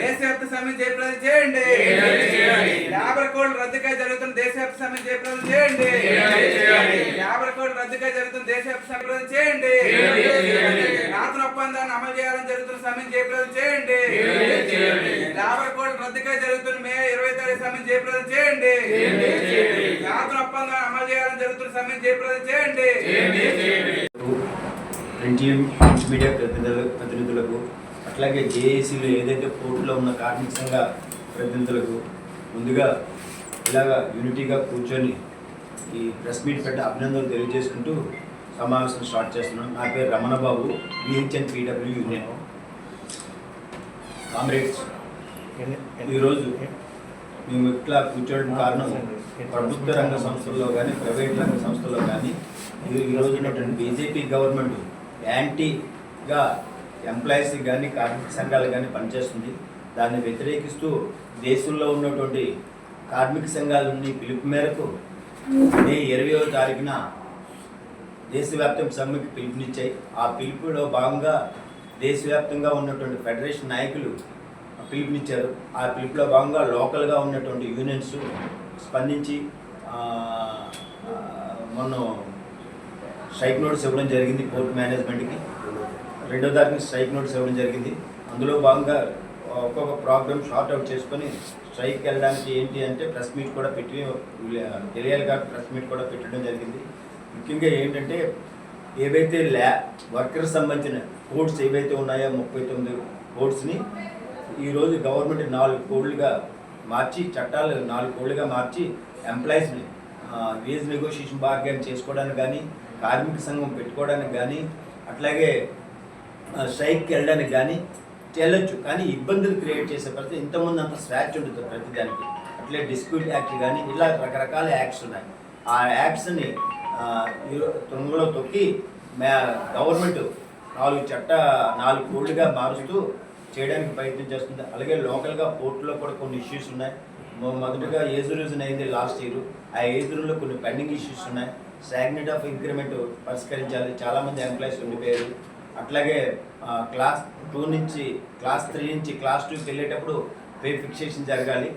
దేశవ్యాప్త సమ్మె జయప్రదం చేయండి. యాభై కోట్ల రద్దుగా జరుగుతున్న దేశవ్యాప్త సమ్మె జయప్రదం చేయండి. యాభై కోట్ల రద్దుగా జరుగుతున్న దేశవ్యాప్త సమ్మె చేయండి. రాత్రి ఒప్పందాన్ని అమలు చేయాలని జరుగుతున్న సమ్మె జయప్రదం చేయండి. యాభై కోట్ల రద్దుగా జరుగుతున్న మే ఇరవై తారీఖు సమ్మె జయప్రదం చేయండి. రాత్రి ఒప్పందాన్ని అమలు చేయాలని జరుగుతున్న సమ్మె జయప్రదం చేయండి. ఎన్టీఎం మీడియా ప్రతినిధులు ప్రతినిధులకు అట్లాగే జేఏసీలో ఏదైతే పోర్టులో ఉన్న కార్మిక సంఘ ప్రతినిధులకు ముందుగా ఇలాగా యూనిటీగా కూర్చొని ఈ ప్రెస్ మీట్ పెట్టి అభినందనలు తెలియజేసుకుంటూ సమావేశం స్టార్ట్ చేస్తున్నాం. నా పేరు Ramana Babu PW union. Comrades ఈరోజు మేము ఇట్లా కూర్చోవడం కారణం ప్రభుత్వ రంగ సంస్థల్లో కానీ ప్రైవేట్ రంగ సంస్థల్లో కానీ ఈ ఈరోజు ఉన్నటువంటి బీజేపీ గవర్నమెంట్ యాంటీగా ఎంప్లాయీస్ కానీ కార్మిక సంఘాలు కానీ పనిచేస్తుంది. దాన్ని వ్యతిరేకిస్తూ దేశంలో ఉన్నటువంటి కార్మిక సంఘాలని పిలుపు మేరకు మే ఇరవయో తారీఖున దేశవ్యాప్తం సమ్మెకి పిలుపునిచ్చాయి. ఆ పిలుపులో భాగంగా దేశవ్యాప్తంగా ఉన్నటువంటి ఫెడరేషన్ నాయకులు పిలుపునిచ్చారు. ఆ పిలుపులో భాగంగా లోకల్గా ఉన్నటువంటి యూనియన్స్ స్పందించి మొన్న స్ట్రైక్ నోట్స్ ఇవ్వడం జరిగింది పోర్ట్ మేనేజ్మెంట్కి. రెండో తారీఖు స్ట్రైక్ నోట్స్ ఇవ్వడం జరిగింది. అందులో భాగంగా ఒక్కొక్క ప్రోగ్రామ్ షార్ట్ అవుట్ చేసుకొని స్ట్రైక్ వెళ్ళడానికి ఏంటి అంటే ప్రెస్ మీట్ కూడా పెట్టి తెలియాలి కాబట్టి ప్రెస్ మీట్ కూడా పెట్టడం జరిగింది. ముఖ్యంగా ఏంటంటే ఏవైతే ల్యా వర్కర్స్ సంబంధించిన కోడ్స్ ఏవైతే ఉన్నాయో ముప్పై తొమ్మిది కోడ్స్ని ఈరోజు గవర్నమెంట్ నాలుగు కోడ్లుగా మార్చి చట్టాలు నాలుగు కోడ్లుగా మార్చి ఎంప్లాయీస్ని వేజ్ నెగోషియేషన్ బార్గెన్ చేసుకోవడానికి కానీ కార్మిక సంఘం పెట్టుకోవడానికి కానీ అట్లాగే స్ట్రైక్కి వెళ్ళడానికి కానీ వెళ్ళొచ్చు. కానీ ఇబ్బందులు క్రియేట్ చేసే పరిస్థితి ఇంతకుముందు అంత స్వేచ్ఛ ఉంటుంది ప్రతిదానికి అట్లే డిస్ప్యూట్ యాక్ట్ కానీ ఇలా రకరకాల యాక్ట్స్ ఉన్నాయి. ఆ యాక్ట్స్ని తొంగలో తొక్కి మే గవర్నమెంట్ నాలుగు చట్ట నాలుగు కోళ్ళుగా మారుస్తూ చేయడానికి ప్రయత్నం చేస్తుంది. అలాగే లోకల్గా పోర్టులో కూడా కొన్ని ఇష్యూస్ ఉన్నాయి. మొదటగా ఏజ్ రీజన్ అయింది లాస్ట్ ఇయర్. ఆ ఏజ్ కొన్ని పెండింగ్ ఇష్యూస్ ఉన్నాయి. స్టాగ్నెట్ ఆఫ్ ఇంక్రిమెంట్ పరిష్కరించాలి. చాలామంది ఎంప్లాయీస్ ఉండిపోయారు. అట్లాగే క్లాస్ టూ నుంచి క్లాస్ త్రీ నుంచి క్లాస్ టూకి వెళ్ళేటప్పుడు పే ఫిక్సేషన్ జరగాలి.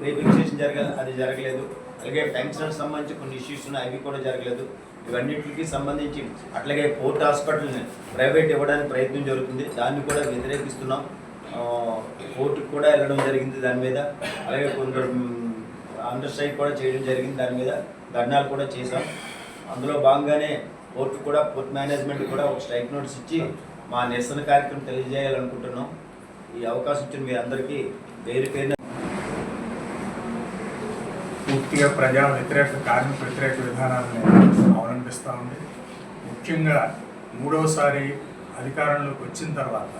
పే ఫిక్సేషన్ జరగాలి. అది జరగలేదు. అలాగే పెన్షన్ సంబంధించి కొన్ని ఇష్యూస్ ఉన్నాయి. అవి కూడా జరగలేదు. ఇవన్నిటికి సంబంధించి అట్లాగే పోర్ట్ హాస్పిటల్ని ప్రైవేట్ ఇవ్వడానికి ప్రయత్నం జరుగుతుంది. దాన్ని కూడా వ్యతిరేకిస్తున్నాం. కోర్టుకు కూడా వెళ్ళడం జరిగింది దాని మీద. అలాగే కొందరు అండర్ స్ట్రైక్ కూడా చేయడం జరిగింది దాని మీద. ధర్నాలు కూడా చేశాం. అందులో భాగంగానే కోర్టు కూడా పోర్ట్ మేనేజ్మెంట్ కూడా ఒక స్ట్రైక్ నోటీస్ ఇచ్చి మా నిరసన కార్యక్రమం తెలియజేయాలనుకుంటున్నాం. ఈ అవకాశం ఇచ్చిన మీ అందరికీ పేరు పేరున పూర్తిగా ప్రజా వ్యతిరేక కార్మిక వ్యతిరేక విధానాలను అవలంబిస్తూ ఉంది. ముఖ్యంగా మూడవసారి అధికారంలోకి వచ్చిన తర్వాత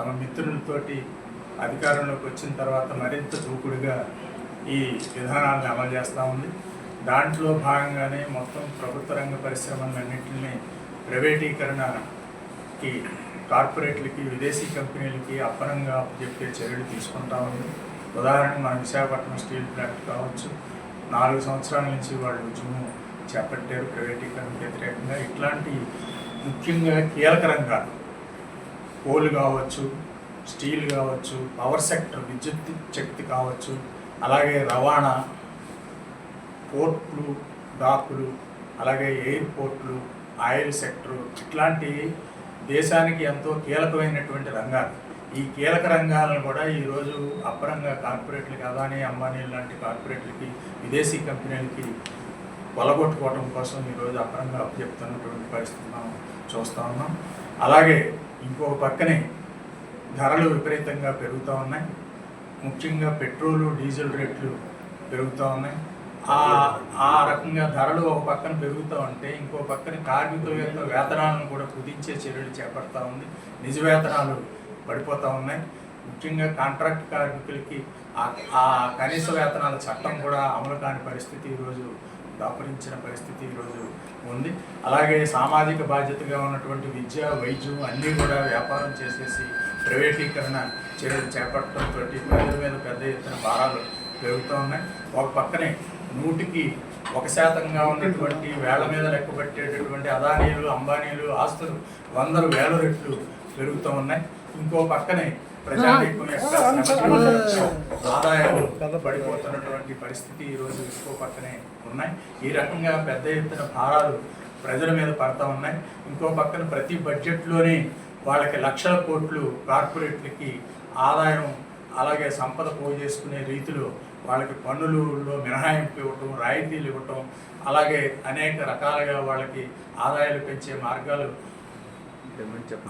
తమ మిత్రులతోటి అధికారంలోకి వచ్చిన తర్వాత మరింత దూకుడుగా ఈ విధానాన్ని అమలు చేస్తూ ఉంది. దాంట్లో భాగంగానే మొత్తం ప్రభుత్వ రంగ పరిశ్రమలన్నింటినీ ప్రైవేటీకరణకి కార్పొరేట్లకి విదేశీ కంపెనీలకి అప్పనంగా చెప్పే చర్యలు తీసుకుంటా ఉంది. ఉదాహరణకు మన విశాఖపట్నం స్టీల్ ప్లాంట్ కావచ్చు. నాలుగు సంవత్సరాల నుంచి వాళ్ళు ఉద్యమం చేపట్టారు ప్రైవేటీకరణకు వ్యతిరేకంగా. ఇట్లాంటి ముఖ్యంగా కీలక రంగాలు కోల్ కావచ్చు స్టీల్ కావచ్చు పవర్ సెక్టర్ విద్యుత్ శక్తి కావచ్చు అలాగే రవాణా పోర్ట్లు డాకులు అలాగే ఎయిర్పోర్ట్లు ఆయిల్ సెక్టరు ఇట్లాంటి దేశానికి ఎంతో కీలకమైనటువంటి రంగాలు. ఈ కీలక రంగాలను కూడా ఈరోజు అప్పరంగా కార్పొరేట్లకి అదానీ అంబానీ లాంటి కార్పొరేట్లకి విదేశీ కంపెనీలకి కొలగొట్టుకోవడం కోసం ఈరోజు అపరంగా అప్పచెప్తున్నటువంటి పరిస్థితి మనం చూస్తూ ఉన్నాం. అలాగే ఇంకో పక్కనే ధరలు విపరీతంగా పెరుగుతూ ఉన్నాయి. ముఖ్యంగా పెట్రోలు డీజిల్ రేట్లు పెరుగుతూ ఉన్నాయి. ఆ ఆ రకంగా ధరలు ఒక పక్కన పెరుగుతూ ఉంటే ఇంకో పక్కన కార్మికుల యొక్క వేతనాలను కూడా కుదించే చర్యలు చేపడతా ఉంది. నిజ వేతనాలు పడిపోతూ ఉన్నాయి. ముఖ్యంగా కాంట్రాక్ట్ కార్మికులకి ఆ కనీస వేతనాల చట్టం కూడా అమలు కాని పరిస్థితి ఈరోజు దాపురించిన పరిస్థితి ఈరోజు ఉంది. అలాగే సామాజిక బాధ్యతగా ఉన్నటువంటి విద్య వైద్యం అన్నీ కూడా వ్యాపారం చేసేసి ప్రైవేటీకరణ చర్యలు చేపట్టడంతో ప్రజల మీద పెద్ద ఎత్తున భారాలు పెరుగుతూ ఉన్నాయి. ఒక పక్కనే నూటికి ఒక శాతంగా ఉన్నటువంటి వేల మీద లెక్క పెట్టేటటువంటి అదానీలు అంబానీలు ఆస్తులు వందలు వేల రెట్లు పెరుగుతూ ఉన్నాయి. ఇంకో పక్కనే ఆదాయాలు పడిపోతున్నటువంటి పరిస్థితి ఈరోజు ఇంకో పక్కనే ఉన్నాయి. ఈ రకంగా పెద్ద ఎత్తున భారాలు ప్రజల మీద పడతా ఉన్నాయి. ఇంకో పక్కన ప్రతి బడ్జెట్లోనే వాళ్ళకి లక్షల కోట్లు కార్పొరేట్లకి ఆదాయం అలాగే సంపద పోగు చేసుకునే రీతిలో వాళ్ళకి పన్నులలో మినహాయింపు ఇవ్వటం రాయితీలు ఇవ్వటం అలాగే అనేక రకాలుగా వాళ్ళకి ఆదాయాలు పెంచే మార్గాలు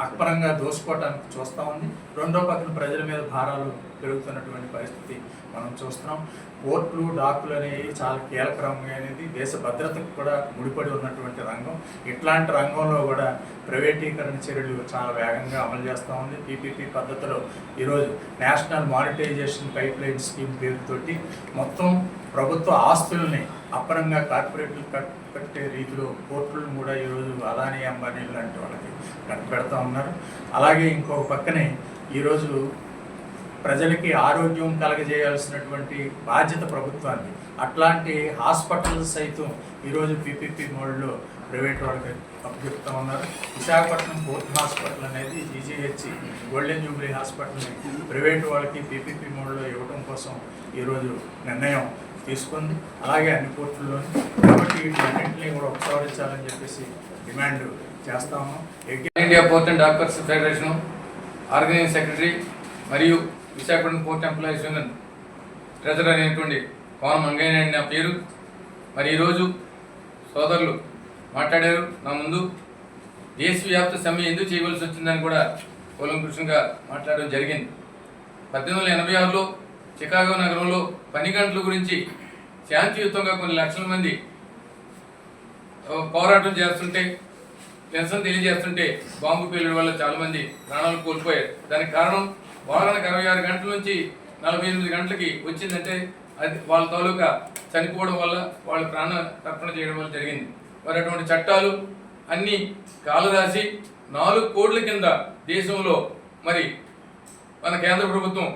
అక్పరంగా దోసుకోవటానికి చూస్తూ ఉంది. రెండో పక్కన ప్రజల మీద భారాలు పెరుగుతున్నటువంటి పరిస్థితి మనం చూస్తున్నాం. కోర్టులు డాక్టర్లు అనేవి చాలా కీలక రంగం అనేది దేశ భద్రతకు కూడా ముడిపడి ఉన్నటువంటి రంగం. ఇట్లాంటి రంగంలో కూడా ప్రైవేటీకరణ చర్యలు చాలా వేగంగా అమలు చేస్తూ ఉంది. పీపీపీ పద్ధతిలో ఈరోజు national monetisation pipeline scheme పేరుతోటి మొత్తం ప్రభుత్వ ఆస్తుల్ని అప్పరంగా కార్పొరేట్లు కట్టే రీతిలో కోర్టులను కూడా ఈరోజు అదానీ అంబానీ లాంటి వాళ్ళకి కట్టబెడతా ఉన్నారు. అలాగే ఇంకొక పక్కనే ఈరోజు ప్రజలకి ఆరోగ్యం కలగజేయాల్సినటువంటి బాధ్యత ప్రభుత్వాన్ని అట్లాంటి హాస్పిటల్స్ సైతం ఈరోజు పీపీపీ మోడ్లో ప్రైవేట్ వాళ్ళకి అప్పచెప్తా ఉన్నారు. విశాఖపట్నం పోర్ట్ హాస్పిటల్ అనేది జీజీహెచ్ గోల్డెన్ జూబ్లీ హాస్పిటల్ని ప్రైవేట్ వాళ్ళకి పీపీపీ మోడ్లో ఇవ్వడం కోసం ఈరోజు నిర్ణయం తీసుకుంది. అలాగే అన్ని పోర్టుల్లోని కాబట్టి వీటిలన్నింటినీ కూడా ఉపసంహరించాలని చెప్పేసి డిమాండ్ చేస్తాము. India port and doctors federation organising secretary మరియు Visakhapatnam port employees union treasurer అయినటువంటి కోన మంగయ్య నా పేరు. మరి ఈరోజు సోదరులు మాట్లాడారు. నా ముందు దేశవ్యాప్త సమ్మె ఎందుకు చేయవలసి వచ్చిందని కూడా కూలంకృష్ణంగా మాట్లాడడం జరిగింది. పద్దెనిమిది వందల ఎనభై ఆరులో చికాగో నగరంలో పని గంటల గురించి శాంతియుతంగా కొన్ని లక్షల మంది పోరాటం చేస్తుంటే నిరసన తెలియజేస్తుంటే బాంబు పేలుడు వల్ల చాలామంది ప్రాణాలు కోల్పోయారు. దానికి కారణం వారానికి అరవై ఆరు గంటల నుంచి నలభై ఎనిమిది గంటలకి వచ్చిందంటే అది వాళ్ళ తాలూకా చనిపోవడం వల్ల వాళ్ళు ప్రాణ తర్పణ చేయడం వల్ల జరిగింది. మరి అటువంటి చట్టాలు అన్నీ కాలరాసి నాలుగు కోట్ల కింద దేశంలో మరి మన కేంద్ర ప్రభుత్వం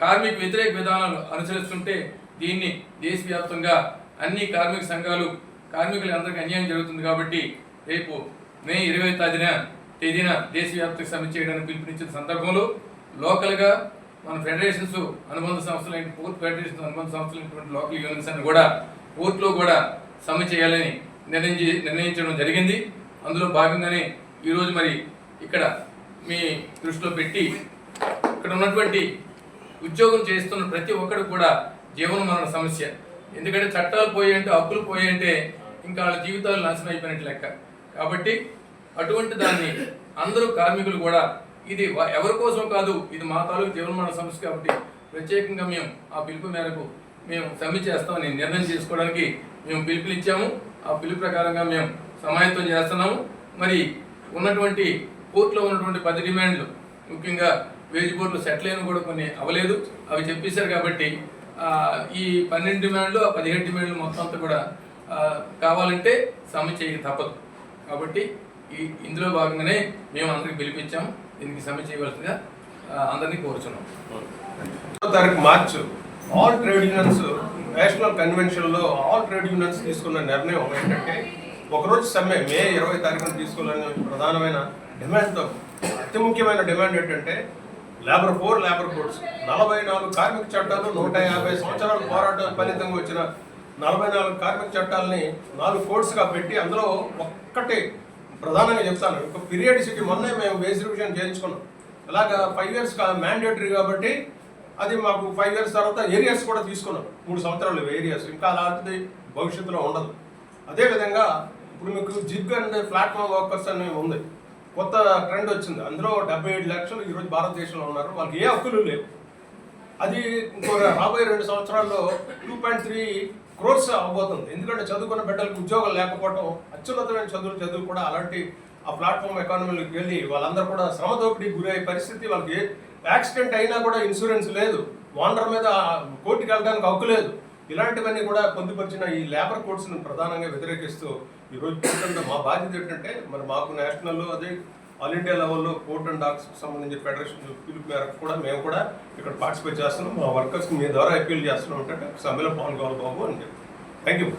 కార్మిక వ్యతిరేక విధానాలు అనుసరిస్తుంటే దీన్ని దేశవ్యాప్తంగా అన్ని కార్మిక సంఘాలు కార్మికులు అందరికీ అన్యాయం జరుగుతుంది కాబట్టి రేపు మే ఇరవై తేదీన తేదీన దేశవ్యాప్తంగా సమ్మె చేయడానికి పిలుపునిచ్చిన సందర్భంలో లోకల్గా మన ఫెడరేషన్స్ అనుబంధ సంస్థలు పోర్ట్ ఫెడరేషన్ అనుబంధ సంస్థలు లోకల్ యూనియన్స్ అని కూడా పోర్ట్లో కూడా సమ్మె చేయాలని నిర్ణయించి నిర్ణయించడం జరిగింది. అందులో భాగంగానే ఈరోజు మరి ఇక్కడ మీ దృష్టిలో పెట్టి ఇక్కడ ఉన్నటువంటి ఉద్యోగం చేస్తున్న ప్రతి ఒక్కరు కూడా జీవన మరణ సమస్య. ఎందుకంటే చట్టాలు పోయాయంటే హక్కులు పోయాయంటే ఇంకా వాళ్ళ జీవితాలు నాశనం అయిపోయినట్టు లెక్క. కాబట్టి అటువంటి దాన్ని అందరూ కార్మికులు కూడా ఇది ఎవరి కోసం కాదు ఇది మా తాలూకు జీవనమరణ సమస్య కాబట్టి ప్రత్యేకంగా మేము ఆ పిలుపు మేరకు మేము సమ్మె చేస్తామని నిర్ణయం చేసుకోవడానికి మేము పిలుపునిచ్చాము. ఆ పిలుపు ప్రకారంగా మేము సమాయత్తం చేస్తున్నాము. మరి ఉన్నటువంటి కోర్టులో ఉన్నటువంటి పది డిమాండ్లు ముఖ్యంగా వేజ్ బోర్డులు సెటిల్ అయిన కూడా కొన్ని అవ్వలేదు. అవి చెప్పేశారు కాబట్టి ఈ పన్నెండు డిమాండ్లు ఆ పదిహేడు డిమాండ్లు మొత్తం అంతా కూడా కావాలంటే సమ్మె చేయక తప్పదు. కాబట్టి ఈ ఇందులో భాగంగానే మేము అందరికి పిలిపించాము దీనికి సమ్మె చేయవలసిందిగా అందరినీ కోరుచున్నాం తారీఖు March. All trade unions national కన్వెన్షన్లో all trade unions తీసుకున్న నిర్ణయం ఏంటంటే ఒకరోజు సమ్మె మే ఇరవై తారీఖున తీసుకోవాలని ప్రధానమైన డిమాండ్తో అతి ముఖ్యమైన డిమాండ్ ఏంటంటే లేబర్ ఫోర్ లేబర్ కోడ్స్. నలభై నాలుగు కార్మిక చట్టాలు నూట యాభై సంవత్సరాల పోరాటం ఫలితంగా వచ్చిన నలభై నాలుగు కార్మిక చట్టాలని నాలుగు కోడ్స్గా పెట్టి అందులో ఒక్కటి ప్రధానంగా చెప్తాను. ఒక పీరియడిసిటీ మొన్నే మేము వేజ్ రివిజన్ చేయించుకున్నాం. ఇలాగా ఫైవ్ ఇయర్స్ మ్యాండేటరీ కాబట్టి అది మాకు ఫైవ్ ఇయర్స్ తర్వాత ఏరియాస్ కూడా తీసుకున్నాం. మూడు సంవత్సరాలు ఏరియాస్ ఇంకా అలాంటిది భవిష్యత్తులో ఉండదు. అదేవిధంగా ఇప్పుడు మీకు జిగ్ అండ్ ప్లాట్ఫామ్ వర్కర్స్ అనేవి ఉంది. కొత్త ట్రెండ్ వచ్చింది. అందులో డెబ్బై ఏడు లక్షలు ఈరోజు భారతదేశంలో ఉన్నారు. వాళ్ళకి ఏ హక్కులు లేవు. అది ఇంకో రాబోయే రెండు సంవత్సరాల్లో టూ పాయింట్ త్రీ క్రోర్స్ అవ్వబోతుంది. ఎందుకంటే చదువుకున్న బిడ్డలకు ఉద్యోగం లేకపోవడం అత్యున్నతమైన చదువులు చదువు కూడా అలాంటి ఆ ప్లాట్ఫామ్ ఎకానమీలోకి వెళ్ళి వాళ్ళందరూ కూడా శ్రమ దోపిడీ గురయ్యే పరిస్థితి వాళ్ళకి ఏ యాక్సిడెంట్ అయినా కూడా ఇన్సూరెన్స్ లేదు. ఓనర్ మీద కోర్టుకి వెళ్ళడానికి హక్కు లేదు. ఇలాంటివన్నీ కూడా పొందుపరిచిన ఈ లేబర్ కోడ్స్ను ప్రధానంగా వ్యతిరేకిస్తూ ఈరోజు మా బాధ్యత ఏంటంటే మరి మాకు నేషనల్లో అదే ఆల్ ఇండియా లెవెల్లో కోర్ట్ అండ్ డాక్స్ సంబంధించిన ఫెడరేషన్ పిలుపు మేరకు కూడా మేము కూడా ఇక్కడ పార్టిసిపేట్ చేస్తున్నాం. మా వర్కర్స్కి మీ ద్వారా అప్పీల్ చేస్తున్నాం. అంటే సమ్మెలో పాల్గొవాలి బాబు అని చెప్పి. Thank you